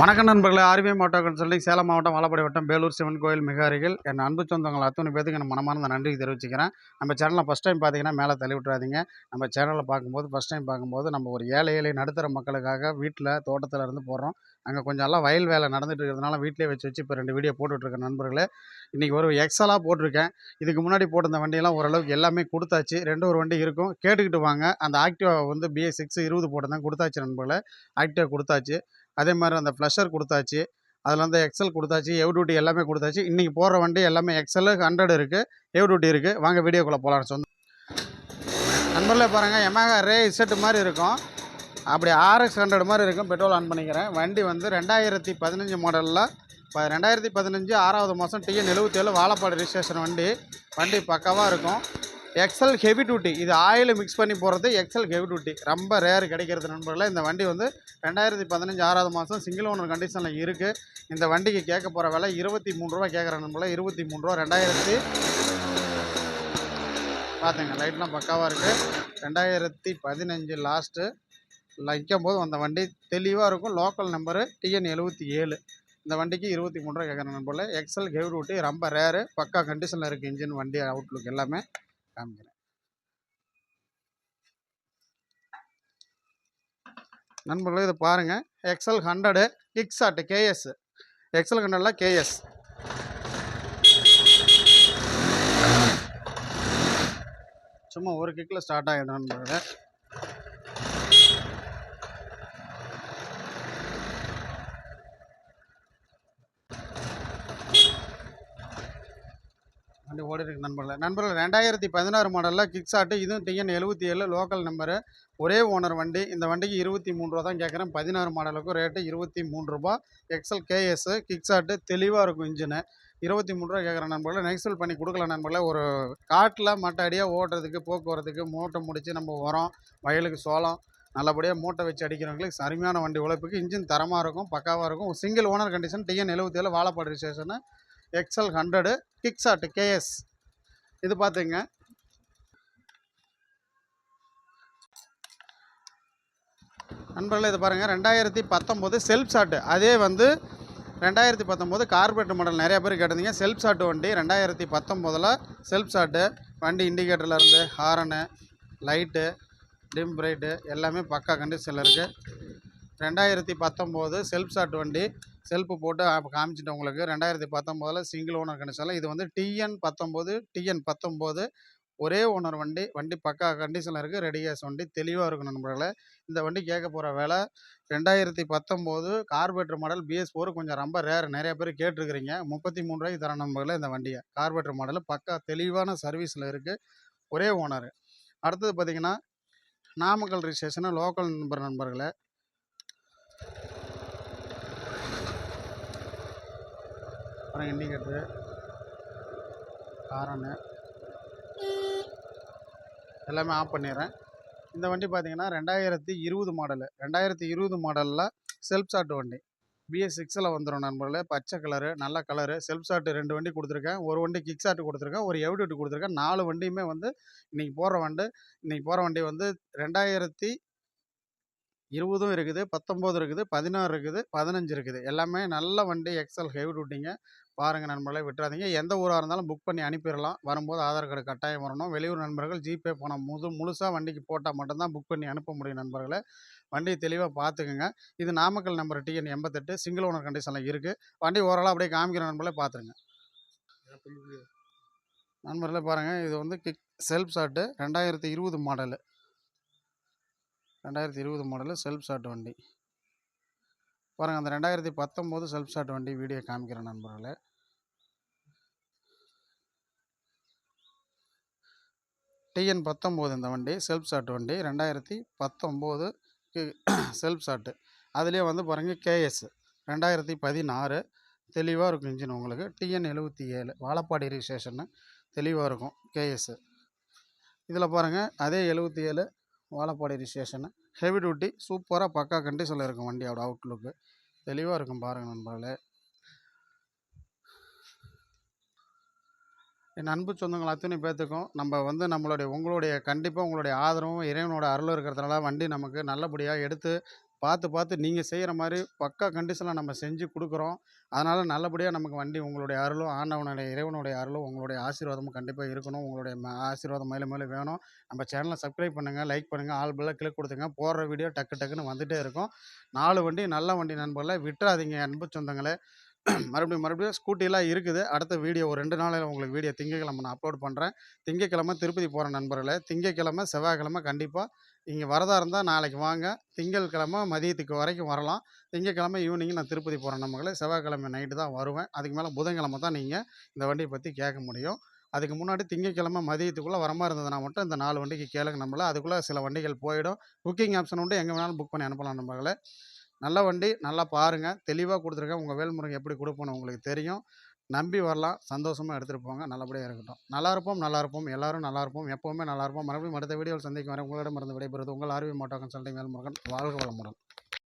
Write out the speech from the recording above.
வணக்கம் நண்பர்களே RPM auto consulting Salem மாவட்டம் வாழப்பாடி வட்டம் பேலூர் சிவன் கோயில் மிக அருகில். என் அன்பு சொந்தங்கள் அத்தனை பேருக்கு நான் மனமார்ந்த நன்றி தெரிவிச்சுக்கிறேன். நம்ம சேனலில் ஃபஸ்ட் டைம் பார்த்தீங்கன்னா மேலே தள்ளி விட்றாதீங்க நம்ம சேனலில் பார்க்கும்போது ஃபஸ்ட் டைம் பார்க்கும்போது நம்ம ஒரு ஏழை ஏழை நடுத்தர மக்களுக்காக வீட்டில் தோட்டத்தில் இருந்து போடுறோம் அங்கே கொஞ்சம் எல்லாம் வயல் வேலை நடந்துட்டு இருக்கிறதுனால வீட்டிலே வச்சு வச்சு இப்போ ரெண்டு வீடியோ போட்டுட்ருக்கேன் நண்பர்களே. இன்றைக்கி ஒரு எக்ஸலாக போட்டிருக்கேன். இதுக்கு முன்னாடி போட்டிருந்த வண்டியெல்லாம் ஓரளவுக்கு எல்லாமே கொடுத்தாச்சு. ரெண்டு ஒரு வண்டி இருக்கும். கேட்டுக்கிட்டு வாங்க. அந்த ஆக்டிவா வந்து பிஏ சிக்ஸ் இருபது போட்டிருந்தேன். கொடுத்தாச்சு நண்பர்களே. ஆக்டிவா கொடுத்தாச்சு. அதே மாதிரி அந்த ஃப்ளஷர் கொடுத்தாச்சு. அதில் வந்து எக்ஸல் கொடுத்தாச்சு எவ் டியூட்டி எல்லாமே கொடுத்தாச்சு. இன்றைக்கி போகிற வண்டி எல்லாமே எக்ஸல் ஹண்ட்ரட் இருக்குது எவ் டியூட்டி இருக்குது வாங்க வீடியோக்குள்ளே போகலான்னு சொந்த நண்பர்களே பாருங்கள் எமகா ரே இசட்டு மாதிரி இருக்கும். அப்படி ஆர்எக்ஸ் ஹண்ட்ரட் மாதிரி இருக்கும். பெட்ரோல் ஆன் பண்ணிக்கிறேன். வண்டி வந்து ரெண்டாயிரத்தி பதினஞ்சு மாடலில் இப்போ ரெண்டாயிரத்தி பதினஞ்சு ஆறாவது மாதம் டிஎன் எழுபத்தேழு வாழப்பாடு ரிஜிஸ்ட்ரேஷன் வண்டி. வண்டி பக்காவாக இருக்கும். எக்ஸல் ஹெவி டூட்டி இது ஆயில் மிக்ஸ் பண்ணி போகிறது எக்ஸல் ஹெவி டூட்டி ரொம்ப ரேர் கிடைக்கிறது நண்பர்களே. இந்த வண்டி வந்து ரெண்டாயிரத்தி பதினஞ்சு ஆறாவது மாதம் சிங்கிள் ஓனர் கண்டிஷனில் இருக்குது இந்த வண்டிக்கு கேட்க போகிற விலை இருபத்தி மூணு ரூபா கேட்குற நண்பர்களே. இருபத்தி மூணு ரூபா ரெண்டாயிரத்தி பார்த்துங்க லைட்லாம் பக்காவாக இருக்குது ரெண்டாயிரத்தி பதினஞ்சு லாஸ்ட்டு லைக்கும் போது அந்த வண்டி தெளிவாக இருக்கும். லோக்கல் நம்பரு டிஎன் எழுபத்தி ஏழு. இந்த வண்டிக்கு இருபத்தி மூணு ரூபா கேட்குற நண்பர்களே. எக்ஸல் ஹெவி டூட்டி ரொம்ப ரேரு பக்கா கண்டிஷனில் இருக்குது இன்ஜின் வண்டி அவுட்லுக் எல்லாமே. காமிக்கிறேன். நண்பர்களே இதை பாருங்கள் Excel hundred kick shot KS Excel ஹண்ட்ரடில் கேஎஸ் சும்மா ஒரு கிக்கில் ஸ்டார்ட் ஆகிடும் நண்பர்களே வண்டி ஓடி இருக்கு நண்பர்களே. நண்பர்கள் ரெண்டாயிரத்தி பதினாறு மாடலில் கிக்ஸாட்டு இதுவும் டிஎன் எழுபத்தி ஏழு லோக்கல் நம்பரு ஒரே ஓனர் வண்டி இந்த வண்டிக்கு இருபத்தி மூணு ரூபா தான் கேட்குறேன். பதினாறு மாடலுக்கும் ரேட்டு இருபத்தி மூணு ரூபா. எக்ஸல் கேஎஸ் கிக்ஸாட்டு தெளிவாக இருக்கும் இன்ஜினு இருபத்தி மூணு ரூபா கேட்குற நண்பர்களே. நெக்ஸ்ட் பண்ணி கொடுக்கல நண்பர்களே. ஒரு காட்டில் மட்டாடியாக ஓட்டுறதுக்கு போக்குவரத்துக்கு மூட்டை முடித்து நம்ம உரம் வயலுக்கு சோளம். நல்லபடியாக மூட்டை வச்சு அடிக்கிறவங்களுக்கு அருமையான வண்டி உழைப்புக்கு. இன்ஜின் தரமாக இருக்கும் பக்காவாக இருக்கும். சிங்கிள் ஓனர் கண்டிஷன் டிஎன் எழுபத்தி ஏழு Vazhapadu registration Excel hundred kick KS இது பார்த்துங்க நண்பர்களே இது பாருங்கள் ரெண்டாயிரத்தி பத்தொம்போது செல்ஃப் ஷாட்டு அதே வந்து ரெண்டாயிரத்தி பத்தொம்போது கார்பரேட் மாடல் நிறைய பேர் கேட்டிருந்தீங்க. செல்ஃப் ஷாட்டு வண்டி ரெண்டாயிரத்தி பத்தொம்போதில் செல்ஃப் ஷாட்டு வண்டி இண்டிகேட்டர்லேருந்து ஹாரனு லைட்டு டிம் பிரைட்டு எல்லாமே பக்கா கண்டிஷனில் இருக்குது ரெண்டாயிரத்தி பத்தொம்போது செல்ஃப் ஷாட் வண்டி செல்ஃபு போட்டு ஆ- காமிச்சிட்டேன் உங்களுக்கு. ரெண்டாயிரத்தி பத்தொம்போதில் சிங்கிள் ஓனர் கண்டிஷனில் இது வந்து டிஎன் பத்தொம்போது டிஎன் பத்தொம்போது ஒரே ஓனர் வண்டி வண்டி பக்கா கண்டிஷனில் இருக்குது ரெடியாஸ் வண்டி. தெளிவாக இருக்கும் நண்பர்களே. இந்த வண்டி கேட்க போகிற வேலை ரெண்டாயிரத்தி பத்தொம்போது கார்பேட்டர் மாடல் பிஎஸ் ஃபோர் கொஞ்சம் ரொம்ப ரேர் நிறைய பேர் கேட்டிருக்கிறீங்க. முப்பத்தி மூணு ரூபாய்க்கு தர நண்பர்களே இந்த வண்டியை. கார்பேட்டர் மாடல் பக்கா தெளிவான சர்வீஸில் இருக்குது ஒரே ஓனர் அடுத்தது பார்த்தீங்கன்னா நாமக்கல் ரிஜிஸ்ட்ரேஷனு லோக்கல் நண்பர் நண்பர்களே. அப்புறம் இண்டிகேட்ரு ஹாரனு எல்லாமே ஆஃப் பண்ணிடுறேன். இந்த வண்டி பார்த்தீங்கன்னா ரெண்டாயிரத்தி இருபது மாடலு ரெண்டாயிரத்தி இருபது மாடலில் செல்ஃப் ஷாட் வண்டி. பிஎஸ் சிக்ஸில் வந்துடும் நண்பர்களே. பச்சை கலரு நல்ல கலரு செல்ஃப் ஷாட்டு ரெண்டு வண்டி கொடுத்துருக்கேன். ஒரு வண்டி கிக் ஷாட்டு கொடுத்துருக்கேன். ஒரு எவ்டிட்டு கொடுத்துருக்கேன். நாலு வண்டியுமே வந்து இன்றைக்கி போகிற வண்டி இன்றைக்கி போகிற வண்டி வந்து ரெண்டாயிரத்தி இருபதும் இருக்குது பத்தொம்போது இருக்குது பதினாறு இருக்குது பதினஞ்சு இருக்குது. எல்லாமே நல்ல வண்டி எக்ஸல் ஹெவி டியூட்டிங்க பாருங்கள் நண்பர்களே விட்டுறாதீங்க. எந்த ஊராக இருந்தாலும் புக் பண்ணி அனுப்பிடலாம். வரும்போது ஆதார் கார்டு கட்டாயம் வரணும். வெளியூர் நண்பர்கள் ஜிபே பணம் முழு முழுசாக வண்டிக்கு போட்டால் மட்டும்தான் புக் பண்ணி அனுப்ப முடியும் நண்பர்களே. வண்டியை தெளிவாக பார்த்துக்குங்க. இது நாமக்கல் நம்பர் டிஎன் எண்பத்தெட்டு. சிங்கிள் ஓனர் கண்டிஷனில் இருக்குது வண்டி ஓரளவு அப்படியே காமிக்கிற நண்பர்களே பார்த்துருங்க. நண்பர்களே பாருங்கள் இது வந்து கிக் செல்ஃப் ஷாட்டு ரெண்டாயிரத்தி இருபது மாடலு ரெண்டாயிரத்தி இருபது மாடலு செல்ஃப் ஷாட் வண்டி. பாருங்கள் அந்த ரெண்டாயிரத்தி பத்தொம்போது செல்ஃப் ஷாட் வண்டி வீடியோ காமிக்கிறேன் நண்பர்களே. டிஎன் பத்தொம்போது இந்த வண்டி செல்ஃப் ஷாட் வண்டி ரெண்டாயிரத்தி பத்தொம்போது செல்ஃப் ஷாட்டு அதுலேயே வந்து பாருங்கள் கேஎஸ் ரெண்டாயிரத்தி பதினாறு. தெளிவாக இருக்கும் இன்ஜின் உங்களுக்கு. டிஎன் எழுபத்தி ஏழு. வாழப்பாடி ரிஜிஸ்ட்ரேஷன்னு தெளிவாக இருக்கும் கேஎஸ்ஸு இதில் பாருங்கள் அதே எழுபத்தி ஏழு வாழப்பாடி ரிஜிஸ்ட்ரேஷனு ஹெவி டியூட்டி சூப்பராக பக்கா கண்டிஷனில் இருக்கும் வண்டியோட அவுட்லுக்கு தெளிவாக இருக்கும் பாருங்கள் நண்பர்களே. என் அன்பு சொந்தங்கள் அத்தனை பேர்த்துக்கும் நம்ம வந்து நம்மளுடைய உங்களுடைய கண்டிப்பாக உங்களுடைய ஆதரவும் இறைவனோட அருளும் இருக்கிறதுனால வண்டி நமக்கு நல்லபடியாக எடுத்து பார்த்து பார்த்து நீங்கள் செய்கிற மாதிரி பக்கா கண்டிஷனில் நம்ம செஞ்சு கொடுக்குறோம். அதனால் நல்லபடியாக நமக்கு வண்டி உங்களுடைய அருளும் ஆண்டவனுடைய இறைவனுடைய அருளும் உங்களுடைய ஆசீர்வாதமும் கண்டிப்பாக இருக்கணும். உங்களுடைய ஆசீர்வாதம் மேலே மேலே வேணும். நம்ம சேனலை சப்ஸ்கிரைப் பண்ணுங்கள் லைக் பண்ணுங்கள் ஆல் பெல்ல கிளிக் கொடுத்துங்க. போடுற வீடியோ டக்கு டக்குன்னு வந்துகிட்டே இருக்கும். நாலு வண்டி நல்ல வண்டி நண்பர்களை விட்டுறாதீங்க அன்பு சொந்தங்களே. மறுபடியும் மறுபடியும் ஸ்கூட்டிலாம் இருக்குது. அடுத்த வீடியோ ஒரு ரெண்டு நாளில் உங்களுக்கு வீடியோ திங்கக்கிழமை நான் அப்லோட் பண்ணுறேன் திங்கக்கிழமை திருப்பதி போகிற நண்பர்களே திங்கக்கிழமை செவ்வாய்க்கிழமை கண்டிப்பாக இங்கே வரதா இருந்தால் நாளைக்கு வாங்க. திங்கட்கிழமை மதியத்துக்கு வரைக்கும் வரலாம். திங்கக்கிழமை ஈவினிங் நான் திருப்பதி போகிற நம்மளே செவ்வாய்க்கிழமை நைட்டு தான் வருவேன். அதுக்கு மேலே புதன்கிழமை தான் நீங்கள் இந்த வண்டியை பற்றி கேட்க முடியும். அதுக்கு முன்னாடி திங்கக்கிழமை மதியத்துக்குள்ளே வர மாதிரி இருந்ததுன்னா மட்டும் இந்த நாலு வண்டிக்கு கேளுங்க நம்மள அதுக்குள்ளே சில வண்டிகள் போயிடும். புக்கிங் ஆப்ஷன் உண்டு. எங்கே வேணாலும் புக் பண்ணி அனுப்பலாம் நம்மளை நல்ல வண்டி நல்லா பாருங்கள் தெளிவாக கொடுத்துருக்கேன். உங்கள் வேல்முருகன் எப்படி கொடுப்போன்னு உங்களுக்கு தெரியும். நம்பி வரலாம். சந்தோஷமாக எடுத்துகிட்டு போங்க. நல்லபடியாக இருக்கட்டும். நல்லா இருப்போம் நல்லா இருப்போம். எல்லாரும் நல்லா இருப்போம். எப்போவுமே நல்லா இருப்போம். மறுபடியும் அடுத்த வீடியோவில் சந்திக்கும் வரை உங்களிடம் இருந்து விடைபெறுவது உங்கள் ஆர்வி மோட்டோ கன்சல்டிங் வேல்முருகன் வாழ்க வளமுடன்.